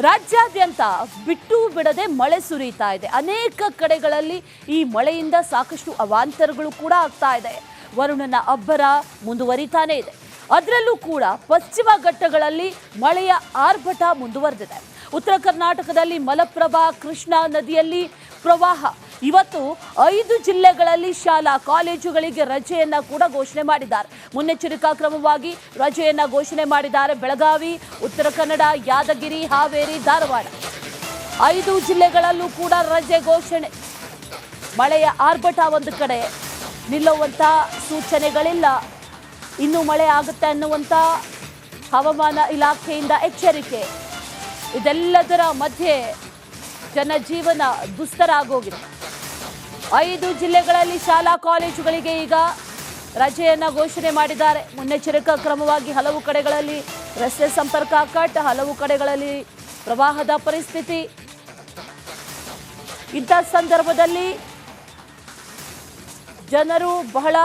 ರಾಜ್ಯಾದ್ಯಂತ ಬಿಟ್ಟು ಬಿಡದೆ ಮಳೆ ಸುರಿತಾ ಇದೆ. ಅನೇಕ ಕಡೆಗಳಲ್ಲಿ ಈ ಮಳೆಯಿಂದ ಸಾಕಷ್ಟು ಅವಾಂತರಗಳು ಕೂಡ ಆಗ್ತಾ ಇದೆ. ವರುಣನ ಅಬ್ಬರ ಮುಂದುವರಿತಾನೇ ಇದೆ. ಅದರಲ್ಲೂ ಕೂಡ ಪಶ್ಚಿಮ ಘಟ್ಟಗಳಲ್ಲಿ ಮಳೆಯ ಆರ್ಭಟ ಮುಂದುವರೆದಿದೆ. ಉತ್ತರ ಕರ್ನಾಟಕದಲ್ಲಿ ಮಲಪ್ರಭಾ ಕೃಷ್ಣಾ ನದಿಯಲ್ಲಿ ಪ್ರವಾಹ ಇವತ್ತು ಐದು ಜಿಲ್ಲೆಗಳಲ್ಲಿ ಶಾಲಾ ಕಾಲೇಜುಗಳಿಗೆ ರಜೆಯನ್ನು ಕೂಡ ಘೋಷಣೆ ಮಾಡಿದ್ದಾರೆ. ಮುನ್ನೆಚ್ಚರಿಕಾ ಕ್ರಮವಾಗಿ ರಜೆಯನ್ನು ಘೋಷಣೆ ಮಾಡಿದ್ದಾರೆ ಬೆಳಗಾವಿ, ಉತ್ತರ ಕನ್ನಡ, ಯಾದಗಿರಿ, ಹಾವೇರಿ, ಧಾರವಾಡ. ಐದು ಜಿಲ್ಲೆಗಳಲ್ಲೂ ಕೂಡ ರಜೆ ಘೋಷಣೆ. ಮಳೆಯ ಆರ್ಭಟ ಒಂದು ಕಡೆ. ನಿಲ್ಲುವಂಥ ಸೂಚನೆಗಳಿಲ್ಲ. ಇನ್ನೂ ಮಳೆ ಆಗುತ್ತೆ ಅನ್ನುವಂಥ ಹವಾಮಾನ ಇಲಾಖೆಯಿಂದ ಎಚ್ಚರಿಕೆ. ಇದೆಲ್ಲದರ ಮಧ್ಯೆ ಜನಜೀವನ ದುಸ್ತರ ಆಗೋಗಿದೆ ಐದು ಜಿಲ್ಲೆಗಳಲ್ಲಿ ಶಾಲಾ ಕಾಲೇಜುಗಳಿಗೆ ಈಗ ರಜೆಯನ್ನು ಘೋಷಣೆ ಮಾಡಿದ್ದಾರೆ. ಮುನ್ನೆಚ್ಚರಿಕಾ ಕ್ರಮವಾಗಿ ಹಲವು ಕಡೆಗಳಲ್ಲಿ ರಸ್ತೆ ಸಂಪರ್ಕ ಕಟ್, ಹಲವು ಕಡೆಗಳಲ್ಲಿ ಪ್ರವಾಹದ ಪರಿಸ್ಥಿತಿ. ಇಂಥ ಸಂದರ್ಭದಲ್ಲಿ ಜನರು ಬಹಳ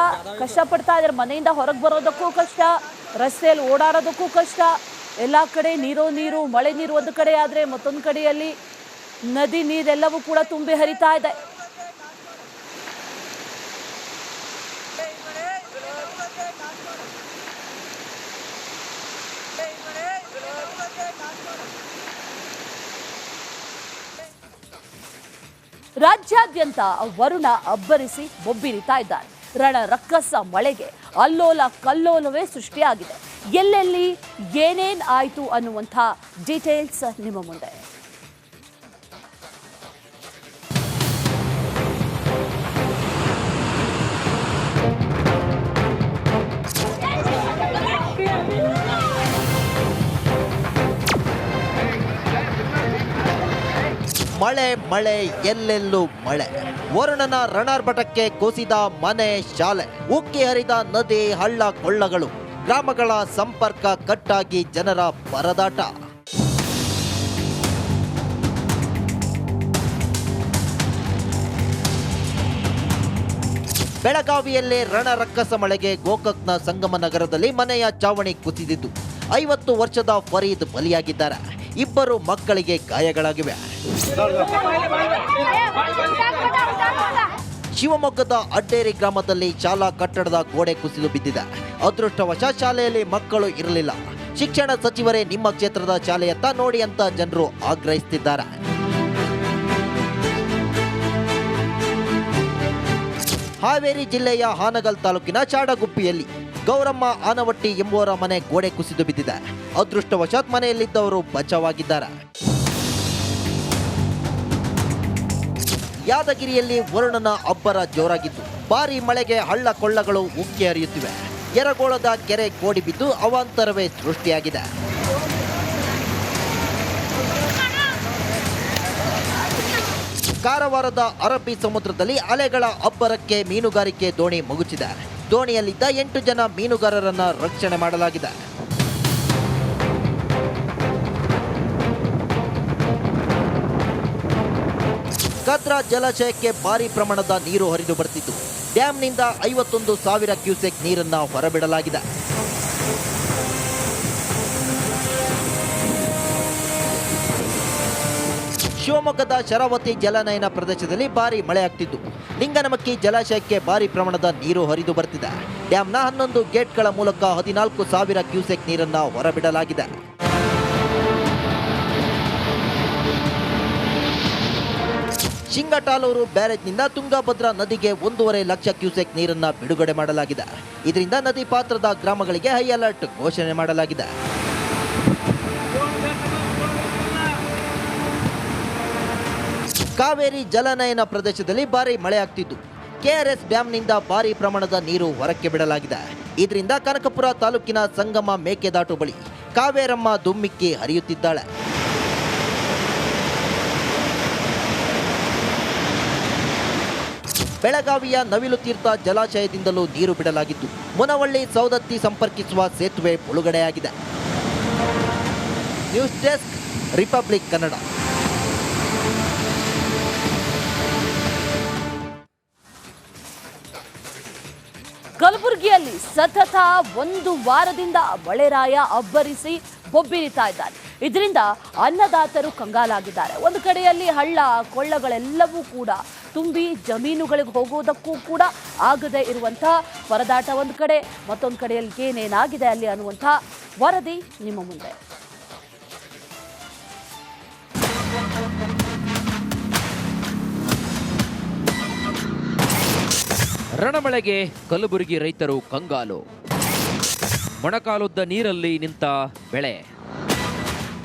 ಕಷ್ಟಪಡ್ತಾ ಇದ್ದಾರೆ. ಮನೆಯಿಂದ ಹೊರಗೆ ಬರೋದಕ್ಕೂ ಕಷ್ಟ, ರಸ್ತೆಯಲ್ಲಿ ಓಡಾಡೋದಕ್ಕೂ ಕಷ್ಟ. ಎಲ್ಲ ಕಡೆ ನೀರೋ, ನೀರು, ಮಳೆ ನೀರು ಒಂದು ಕಡೆ ಆದರೆ ಮತ್ತೊಂದು ಕಡೆಯಲ್ಲಿ ನದಿ ನೀರೆಲ್ಲವೂ ಕೂಡ ತುಂಬಿ ಹರಿತಾ ಇದೆ. ರಾಜ್ಯಾದ್ಯಂತ ವರುಣ ಅಬ್ಬರಿಸಿ ಬೊಬ್ಬಿರಿತಾ ಇದ್ದಾರೆ. ರಣ ರಕ್ಕಸ ಮಳೆಗೆ ಅಲ್ಲೋಲ ಕಲ್ಲೋಲವೇ ಸೃಷ್ಟಿಯಾಗಿದೆ. ಎಲ್ಲೆಲ್ಲಿ ಏನೇನು ಆಯಿತು ಅನ್ನುವಂಥ ಡೀಟೇಲ್ಸ್ ನಿಮ್ಮ ಮುಂದೆ. ಮಳೆ ಮಳೆ, ಎಲ್ಲೆಲ್ಲೂ ಮಳೆ. ವರುಣನ ರಣಾರ್ಭಟಕ್ಕೆ ಕುಸಿದ ಮನೆ ಶಾಲೆ. ಉಕ್ಕಿ ಹರಿದ ನದಿ, ಹಳ್ಳ ಕೊಳ್ಳಗಳು. ಗ್ರಾಮಗಳ ಸಂಪರ್ಕ ಕಟ್ಟಾಗಿ ಜನರ ಪರದಾಟ. ಬೆಳಗಾವಿಯಲ್ಲಿ ರಣರಕ್ಕಸ ಮಳೆಗೆ ಗೋಕಾಕ್ನ ಸಂಗಮ ನಗರದಲ್ಲಿ ಮನೆಯ ಚಾವಣಿ ಕುಸಿದಿದ್ದು. ಐವತ್ತು ವರ್ಷದ ಫರೀದ್ ಬಲಿಯಾಗಿದ್ದಾರೆ. ಇಬ್ಬರು ಮಕ್ಕಳಿಗೆ ಗಾಯಗಳಾಗಿವೆ. ಶಿವಮೊಗ್ಗದ ಅಡ್ಡೇರಿ ಗ್ರಾಮದಲ್ಲಿ ಶಾಲಾ ಕಟ್ಟಡದ ಗೋಡೆ ಕುಸಿದು ಬಿದ್ದಿದೆ. ಅದೃಷ್ಟವಶ ಶಾಲೆಯಲ್ಲಿ ಮಕ್ಕಳು ಇರಲಿಲ್ಲ. ಶಿಕ್ಷಣ ಸಚಿವರೇ ನಿಮ್ಮ ಕ್ಷೇತ್ರದ ಶಾಲೆಯತ್ತ ನೋಡಿ ಅಂತ ಜನರು ಆಗ್ರಹಿಸುತ್ತಿದ್ದಾರೆ. ಹಾವೇರಿ ಜಿಲ್ಲೆಯ ಹಾನಗಲ್ ತಾಲೂಕಿನ ಚಾಡಗುಪ್ಪಿಯಲ್ಲಿ ಗೌರಮ್ಮ ಆನವಟ್ಟಿ ಎಂಬುವರ ಮನೆ ಗೋಡೆ ಕುಸಿದು ಬಿದ್ದಿದೆ. ಅದೃಷ್ಟವಶಾತ್ ಮನೆಯಲ್ಲಿದ್ದವರು ಬಚಾವಾಗಿದ್ದಾರೆ ಯಾದಗಿರಿಯಲ್ಲಿ ವರುಣನ ಅಬ್ಬರ ಜೋರಾಗಿದ್ದು ಭಾರಿ ಮಳೆಗೆ ಹಳ್ಳ ಕೊಳ್ಳಗಳು ಉಕ್ಕಿ ಹರಿಯುತ್ತಿವೆ. ಯರಗೋಳದ ಕೆರೆ ಕೋಡಿ ಬಿದ್ದು ಅವಾಂತರವೇ ಸೃಷ್ಟಿಯಾಗಿದೆ. ಕಾರವಾರದ ಅರಬ್ಬಿ ಸಮುದ್ರದಲ್ಲಿ ಅಲೆಗಳ ಅಬ್ಬರಕ್ಕೆ ಮೀನುಗಾರಿಕೆ ದೋಣಿ ಮುಗುಚಿದೆ. ದೋಣಿಯಲ್ಲಿದ್ದ ಎಂಟು ಜನ ಮೀನುಗಾರರನ್ನ ರಕ್ಷಣೆ ಮಾಡಲಾಗಿದೆ. ಕದ್ರಾ ಜಲಾಶಯಕ್ಕೆ ಭಾರಿ ಪ್ರಮಾಣದ ನೀರು ಹರಿದು ಬರ್ತಿತ್ತು. ಡ್ಯಾಂನಿಂದ ಐವತ್ತೊಂದು ಸಾವಿರ ಕ್ಯೂಸೆಕ್ ನೀರನ್ನ ಹೊರಬಿಡಲಾಗಿದೆ. ಶಿವಮೊಗ್ಗದ ಶರಾವತಿ ಜಲನಯನ ಪ್ರದೇಶದಲ್ಲಿ ಭಾರಿ ಮಳೆ ಆಗ್ತಿದ್ದು ಲಿಂಗನಮಕ್ಕಿ ಜಲಾಶಯಕ್ಕೆ ಭಾರಿ ಪ್ರಮಾಣದ ನೀರು ಹರಿದು ಬರ್ತಿದೆ. ಡ್ಯಾಂನ ಹನ್ನೊಂದು ಗೇಟ್ಗಳ ಮೂಲಕ ಹದಿನಾಲ್ಕು ಸಾವಿರ ಕ್ಯೂಸೆಕ್ ನೀರನ್ನ ಹೊರಬಿಡಲಾಗಿದೆ. ಶಿಂಗಟಾಲೂರು ಬ್ಯಾರೇಜ್ನಿಂದ ತುಂಗಭದ್ರಾ ನದಿಗೆ ಒಂದೂವರೆ ಲಕ್ಷ ಕ್ಯೂಸೆಕ್ ನೀರನ್ನ ಬಿಡುಗಡೆ ಮಾಡಲಾಗಿದೆ. ಇದರಿಂದ ನದಿ ಪಾತ್ರದ ಗ್ರಾಮಗಳಿಗೆ ಹೈ ಅಲರ್ಟ್ ಘೋಷಣೆ ಮಾಡಲಾಗಿದೆ. ಕಾವೇರಿ ಜಲನಯನ ಪ್ರದೇಶದಲ್ಲಿ ಭಾರಿ ಮಳೆ ಆಗ್ತಿದ್ದು ಕೆಆರ್ಎಸ್ ಡ್ಯಾಂನಿಂದ ಭಾರಿ ಪ್ರಮಾಣದ ನೀರು ಹೊರಕ್ಕೆ ಬಿಡಲಾಗಿದೆ. ಇದರಿಂದ ಕನಕಪುರ ತಾಲೂಕಿನ ಸಂಗಮ ಮೇಕೆದಾಟು ಬಳಿ ಕಾವೇರಮ್ಮ ದುಮ್ಮಿಕ್ಕಿ ಹರಿಯುತ್ತಿದ್ದಾಳೆ. ಬೆಳಗಾವಿಯ ನವಿಲು ತೀರ್ಥ ಜಲಾಶಯದಿಂದಲೂ ನೀರು ಬಿಡಲಾಗಿದ್ದು, ಮುನವಳ್ಳಿ ಸೌದತ್ತಿ ಸಂಪರ್ಕಿಸುವ ಸೇತುವೆ ಮುಳುಗಡೆಯಾಗಿದೆ. News desk, Republic Kannada. ಕಲಬುರಗಿಯಲ್ಲಿ ಸತತ ಒಂದು ವಾರದಿಂದ ಮಳೆರಾಯ ಅಬ್ಬರಿಸಿ ಬೊಬ್ಬಿರಿತಾ ಇದ್ದಾರೆ. ಇದರಿಂದ ಅನ್ನದಾತರು ಕಂಗಾಲಾಗಿದ್ದಾರೆ. ಒಂದು ಕಡೆಯಲ್ಲಿ ಹಳ್ಳ, ಕೊಳ್ಳಗಳೆಲ್ಲವೂ ಕೂಡ ತುಂಬಿ ಜಮೀನುಗಳಿಗೆ ಹೋಗೋದಕ್ಕೂ ಕೂಡ ಆಗದೆ ಇರುವಂತಹ ಪರದಾಟ ಒಂದು ಕಡೆ, ಮತ್ತೊಂದು ಕಡೆಯಲ್ಲಿ ಏನೇನಾಗಿದೆ ಅಲ್ಲಿ ಅನ್ನುವಂಥ ವರದಿ ನಿಮ್ಮ ಮುಂದೆ. ರಣಮಳೆಗೆ ಕಲಬುರಗಿ ರೈತರು ಕಂಗಾಲು. ಮೊಣಕಾಲುದ್ದ ನೀರಲ್ಲಿ ನಿಂತ ಬೆಳೆ.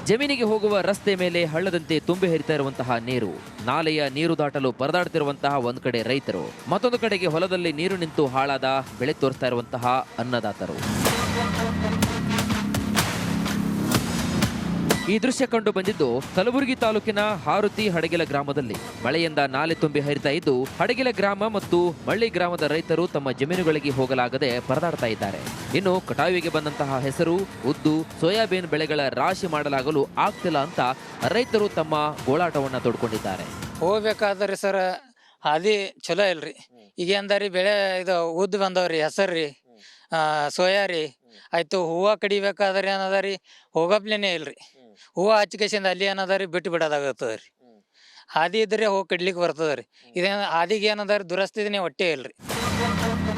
ಜಮೀನಿಗೆ ಹೋಗುವ ರಸ್ತೆ ಮೇಲೆ ಹಳ್ಳದಂತೆ ತುಂಬಿ ಹರಿತಾ ಇರುವಂತಹ ನೀರು. ನಾಲೆಯ ನೀರು ದಾಟಲು ಪರದಾಡ್ತಿರುವಂತಹ ಒಂದು ಕಡೆ ರೈತರು. ಮತ್ತೊಂದು ಕಡೆಗೆ ಹೊಲದಲ್ಲಿ ನೀರು ನಿಂತು ಹಾಳಾದ ಬೆಳೆ ತೋರಿಸ್ತಾ ಇರುವಂತಹ ಅನ್ನದಾತರು. ಈ ದೃಶ್ಯ ಕಂಡು ಬಂದಿದ್ದು ಕಲಬುರಗಿ ತಾಲೂಕಿನ ಹಾರುತಿ ಹಡಗಿಲ ಗ್ರಾಮದಲ್ಲಿ. ಮಳೆಯಿಂದ ನಾಲೆ ತುಂಬಿ ಹರಿತಾ ಇದ್ದು ಹಡಗಿಲ ಗ್ರಾಮ ಮತ್ತು ಮಳ್ಳಿ ಗ್ರಾಮದ ರೈತರು ತಮ್ಮ ಜಮೀನುಗಳಿಗೆ ಹೋಗಲಾಗದೆ ಪರದಾಡ್ತಾ ಇದ್ದಾರೆ. ಇನ್ನು ಕಟಾವಿಗೆ ಬಂದಂತಹ ಹೆಸರು, ಉದ್ದು, ಸೋಯಾಬೀನ್ ಬೆಳೆಗಳ ರಾಶಿ ಮಾಡಲಾಗಲು ಆಗ್ತಿಲ್ಲ ಅಂತ ರೈತರು ತಮ್ಮ ಗೋಳಾಟವನ್ನು ತೊಡ್ಕೊಂಡಿದ್ದಾರೆ. ಹೋಗ್ಬೇಕಾದ್ರೆ ಸರ್, ಹಾದಿ ಚಲೋ ಇಲ್ರಿ. ಈಗ ಅಂದಾರಿ ಬೆಳೆ ಇದು ಉದ್ದು ಬಂದವ್ರಿ ಹೆಸರು ರೀ ಸೋಯಾ ರೀ ಆಯ್ತು ಹೂವು ಕಡಿಬೇಕಾದ್ರೆ ಏನದ ರೀ ಹೋಗಪ್ಲೇನೇ ಇಲ್ರಿ. ಹೂವ ಹಚ್ಕೇಸಿಂದ ಅಲ್ಲಿ ಏನದ ರೀ ಬಿಟ್ಟು ಬಿಡೋದಾಗತ್ತದ ರೀ ಹಾದಿ ಇದ್ರೆ ಹೋಗಿ ಕಡ್ಲಿಕ್ಕೆ ಬರ್ತದ ರೀ ಇದೇನ ಹಾದಿಗೆ ಏನದ ರೀ ದುರಸ್ತಿನೇ ಹೊಟ್ಟೆ ಇಲ್ರಿ.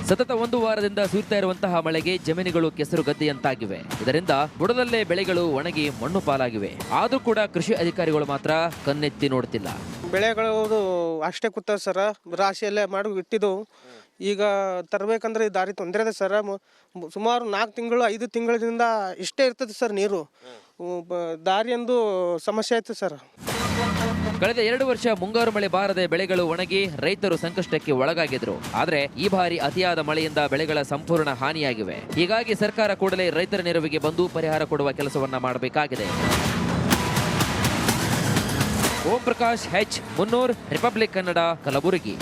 ಸತತ ಒಂದು ವಾರದಿಂದ ಸುರಿತಾ ಇರುವಂತಹ ಮಳೆಗೆ ಜಮೀನುಗಳು ಕೆಸರು ಗದ್ದೆಯಂತಾಗಿವೆ. ಇದರಿಂದ ಬುಡದಲ್ಲೇ ಬೆಳೆಗಳು ಒಣಗಿ ಮಣ್ಣು ಪಾಲಾಗಿವೆ. ಆದ್ರೂ ಕೂಡ ಕೃಷಿ ಅಧಿಕಾರಿಗಳು ಮಾತ್ರ ಕಣ್ಣೆತ್ತಿ ನೋಡ್ತಿಲ್ಲ. ಬೆಳೆಗಳು ಅಷ್ಟೇ ಕೂತ ಸರ. ರಾಶಿಯಲ್ಲೇ ಮಾಡಿ ಇಟ್ಟಿದ್ದವು ಈಗ ತರಬೇಕಂದ್ರೆ ಈ ದಾರಿ ತೊಂದರೆ ಇದೆ ಸರ. ಸುಮಾರು ನಾಲ್ಕು ತಿಂಗಳು ಐದು ತಿಂಗಳಿಂದ ಇಷ್ಟೇ ಇರ್ತದೆ ಸರ್ ನೀರು. ದಾರಿಯೊಂದು ಸಮಸ್ಯೆ ಆಯಿತು ಸರ್. ಕಳೆದ ಎರಡು ವರ್ಷ ಮುಂಗಾರು ಮಳೆ ಬಾರದೆ ಬೆಳೆಗಳು ಒಣಗಿ ರೈತರು ಸಂಕಷ್ಟಕ್ಕೆ ಒಳಗಾಗಿದ್ರು. ಆದರೆ ಈ ಬಾರಿ ಅತಿಯಾದ ಮಳೆಯಿಂದ ಬೆಳೆಗಳ ಸಂಪೂರ್ಣ ಹಾನಿಯಾಗಿವೆ. ಹೀಗಾಗಿ ಸರ್ಕಾರ ಕೂಡಲೇ ರೈತರ ನೆರವಿಗೆ ಬಂದು ಪರಿಹಾರ ಕೊಡುವ ಕೆಲಸವನ್ನ ಮಾಡಬೇಕಾಗಿದೆ. Om Prakash, H Munnur, Republic Kannada, Kalaburagi.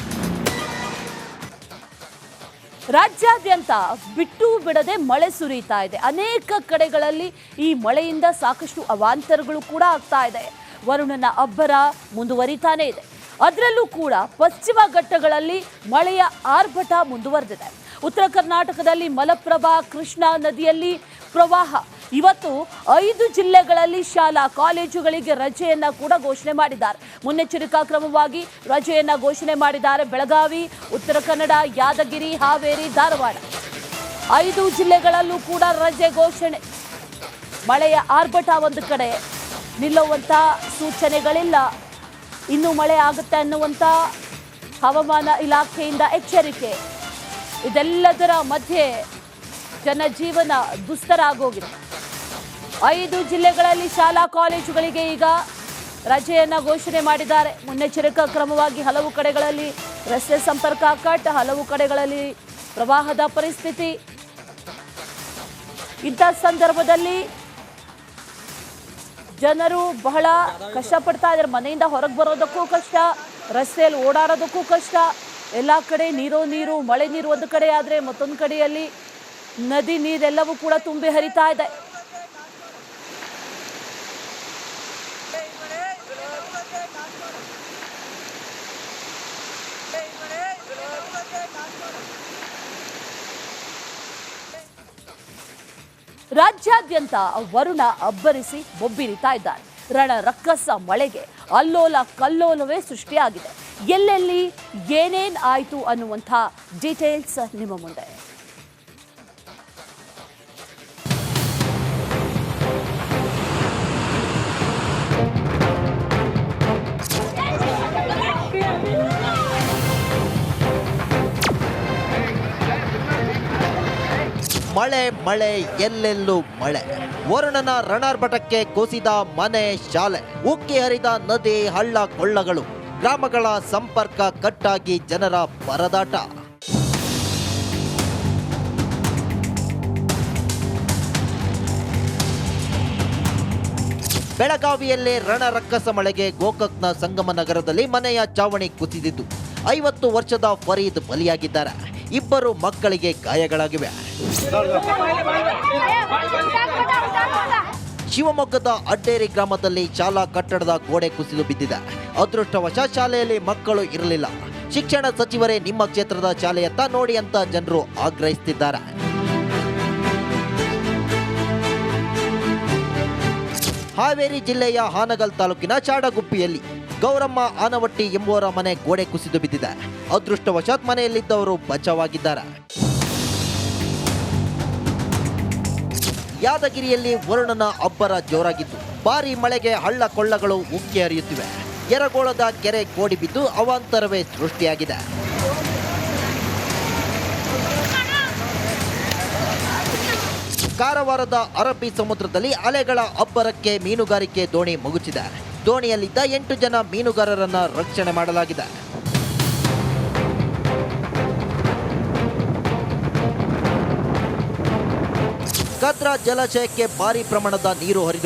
ರಾಜ್ಯಾದ್ಯಂತ ಬಿಟ್ಟು ಬಿಡದೆ ಮಳೆ ಸುರಿತಾ ಇದೆ. ಅನೇಕ ಕಡೆಗಳಲ್ಲಿ ಈ ಮಳೆಯಿಂದ ಸಾಕಷ್ಟು ಅವಾಂತರಗಳು ಕೂಡ ಆಗ್ತಾ ಇದೆ. ವರುಣನ ಅಬ್ಬರ ಮುಂದುವರಿತಾನೇ ಇದೆ. ಅದರಲ್ಲೂ ಕೂಡ ಪಶ್ಚಿಮ ಘಟ್ಟಗಳಲ್ಲಿ ಮಳೆಯ ಆರ್ಭಟ ಮುಂದುವರೆದಿದೆ. ಉತ್ತರ ಕರ್ನಾಟಕದಲ್ಲಿ ಮಲಪ್ರಭಾ ಕೃಷ್ಣಾ ನದಿಯಲ್ಲಿ ಪ್ರವಾಹ ಇವತ್ತು ಐದು ಜಿಲ್ಲೆಗಳಲ್ಲಿ ಶಾಲಾ ಕಾಲೇಜುಗಳಿಗೆ ರಜೆಯನ್ನು ಕೂಡ ಘೋಷಣೆ ಮಾಡಿದ್ದಾರೆ. ಮುನ್ನೆಚ್ಚರಿಕಾ ಕ್ರಮವಾಗಿ ರಜೆಯನ್ನು ಘೋಷಣೆ ಮಾಡಿದ್ದಾರೆ ಬೆಳಗಾವಿ, ಉತ್ತರ ಕನ್ನಡ, ಯಾದಗಿರಿ, ಹಾವೇರಿ, ಧಾರವಾಡ. ಐದು ಜಿಲ್ಲೆಗಳಲ್ಲೂ ಕೂಡ ರಜೆ ಘೋಷಣೆ. ಮಳೆಯ ಆರ್ಭಟ ಒಂದು ಕಡೆ. ನಿಲ್ಲುವಂಥ ಸೂಚನೆಗಳಿಲ್ಲ. ಇನ್ನೂ ಮಳೆ ಆಗುತ್ತೆ ಅನ್ನುವಂಥ ಹವಾಮಾನ ಇಲಾಖೆಯಿಂದ ಎಚ್ಚರಿಕೆ. ಇದೆಲ್ಲದರ ಮಧ್ಯೆ ಜನಜೀವನ ದುಸ್ತರ ಆಗೋಗಿದೆ ಐದು ಜಿಲ್ಲೆಗಳಲ್ಲಿ ಶಾಲಾ ಕಾಲೇಜುಗಳಿಗೆ ಈಗ ರಜೆಯನ್ನು ಘೋಷಣೆ ಮಾಡಿದ್ದಾರೆ. ಮುನ್ನೆಚ್ಚರಿಕಾ ಕ್ರಮವಾಗಿ ಹಲವು ಕಡೆಗಳಲ್ಲಿ ರಸ್ತೆ ಸಂಪರ್ಕ ಕಟ್, ಹಲವು ಕಡೆಗಳಲ್ಲಿ ಪ್ರವಾಹದ ಪರಿಸ್ಥಿತಿ. ಇಂಥ ಸಂದರ್ಭದಲ್ಲಿ ಜನರು ಬಹಳ ಕಷ್ಟಪಡ್ತಾ ಇದ್ದಾರೆ. ಮನೆಯಿಂದ ಹೊರಗೆ ಬರೋದಕ್ಕೂ ಕಷ್ಟ, ರಸ್ತೆಯಲ್ಲಿ ಓಡಾಡೋದಕ್ಕೂ ಕಷ್ಟ. ಎಲ್ಲ ಕಡೆ ನೀರೋ, ನೀರು, ಮಳೆ ನೀರು ಒಂದು ಕಡೆ ಆದರೆ ಮತ್ತೊಂದು ಕಡೆಯಲ್ಲಿ ನದಿ ನೀರೆಲ್ಲವೂ ಕೂಡ ತುಂಬಿ ಹರಿತಾ ಇದೆ. ರಾಜ್ಯಾದ್ಯಂತ ವರುಣ ಅಬ್ಬರಿಸಿ ಬೊಬ್ಬಿರಿತಾ ಇದ್ದಾರೆ. ರಣ ರಕ್ಕಸ ಮಳೆಗೆ ಅಲ್ಲೋಲ ಕಲ್ಲೋಲವೇ ಸೃಷ್ಟಿಯಾಗಿದೆ. ಎಲ್ಲೆಲ್ಲಿ ಏನೇನ್ ಆಯಿತು ಅನ್ನುವಂಥ ಡೀಟೇಲ್ಸ್ ನಿಮ್ಮ ಮುಂದೆ. ಮಳೆ ಮಳೆ, ಎಲ್ಲೆಲ್ಲೂ ಮಳೆ. ವರುಣನ ರಣಾರ್ಭಟಕ್ಕೆ ಕುಸಿದ ಮನೆ ಶಾಲೆ. ಉಕ್ಕಿ ಹರಿದ ನದಿ, ಹಳ್ಳ ಕೊಳ್ಳಗಳು. ಗ್ರಾಮಗಳ ಸಂಪರ್ಕ ಕಟ್ಟಾಗಿ ಜನರ ಪರದಾಟ. ಬೆಳಗಾವಿಯಲ್ಲಿ ರಣರಕ್ಕಸ ಮಳೆಗೆ ಗೋಕಾಕ್ನ ಸಂಗಮ ನಗರದಲ್ಲಿ ಮನೆಯ ಚಾವಣಿ ಕುಸಿದಿದ್ದು. ಐವತ್ತು ವರ್ಷದ ಫರೀದ್ ಬಲಿಯಾಗಿದ್ದಾರೆ. ಇಬ್ಬರು ಮಕ್ಕಳಿಗೆ ಗಾಯಗಳಾಗಿವೆ. ಶಿವಮೊಗ್ಗದ ಅಡ್ಡೇರಿ ಗ್ರಾಮದಲ್ಲಿ ಶಾಲಾ ಕಟ್ಟಡದ ಗೋಡೆ ಕುಸಿದು ಬಿದ್ದಿದೆ. ಅದೃಷ್ಟವಶ ಶಾಲೆಯಲ್ಲಿ ಮಕ್ಕಳು ಇರಲಿಲ್ಲ. ಶಿಕ್ಷಣ ಸಚಿವರೇ ನಿಮ್ಮ ಕ್ಷೇತ್ರದ ಶಾಲೆಯತ್ತ ನೋಡಿ ಅಂತ ಜನರು ಆಗ್ರಹಿಸುತ್ತಿದ್ದಾರೆ. ಹಾವೇರಿ ಜಿಲ್ಲೆಯ ಹಾನಗಲ್ ತಾಲೂಕಿನ ಚಾಡಗುಪ್ಪಿಯಲ್ಲಿ ಗೌರಮ್ಮ ಆನವಟ್ಟಿ ಎಂಬುವರ ಮನೆ ಗೋಡೆ ಕುಸಿದು ಬಿದ್ದಿದೆ. ಅದೃಷ್ಟವಶಾತ್ ಮನೆಯಲ್ಲಿದ್ದವರು ಬಚಾವಾಗಿದ್ದಾರೆ ಯಾದಗಿರಿಯಲ್ಲಿ ವರುಣನ ಅಬ್ಬರ ಜೋರಾಗಿದ್ದು ಭಾರಿ ಮಳೆಗೆ ಹಳ್ಳ ಕೊಳ್ಳಗಳು ಉಕ್ಕಿ ಹರಿಯುತ್ತಿವೆ. ಯರಗೋಳದ ಕೆರೆ ಕೋಡಿ ಬಿದ್ದು ಅವಾಂತರವೇ ಸೃಷ್ಟಿಯಾಗಿದೆ. ಕಾರವಾರದ ಅರಬ್ಬಿ ಸಮುದ್ರದಲ್ಲಿ ಅಲೆಗಳ ಅಬ್ಬರಕ್ಕೆ ಮೀನುಗಾರಿಕೆ ದೋಣಿ ಮುಗುಚಿದೆ. ದೋಣಿಯಲ್ಲಿದ್ದ ಎಂಟು ಜನ ಮೀನುಗಾರರನ್ನ ರಕ್ಷಣೆ ಮಾಡಲಾಗಿದೆ. ಕದ್ರಾ ಜಲಾಶಯಕ್ಕೆ ಭಾರಿ ಪ್ರಮಾಣದ ನೀರು ಹರಿದು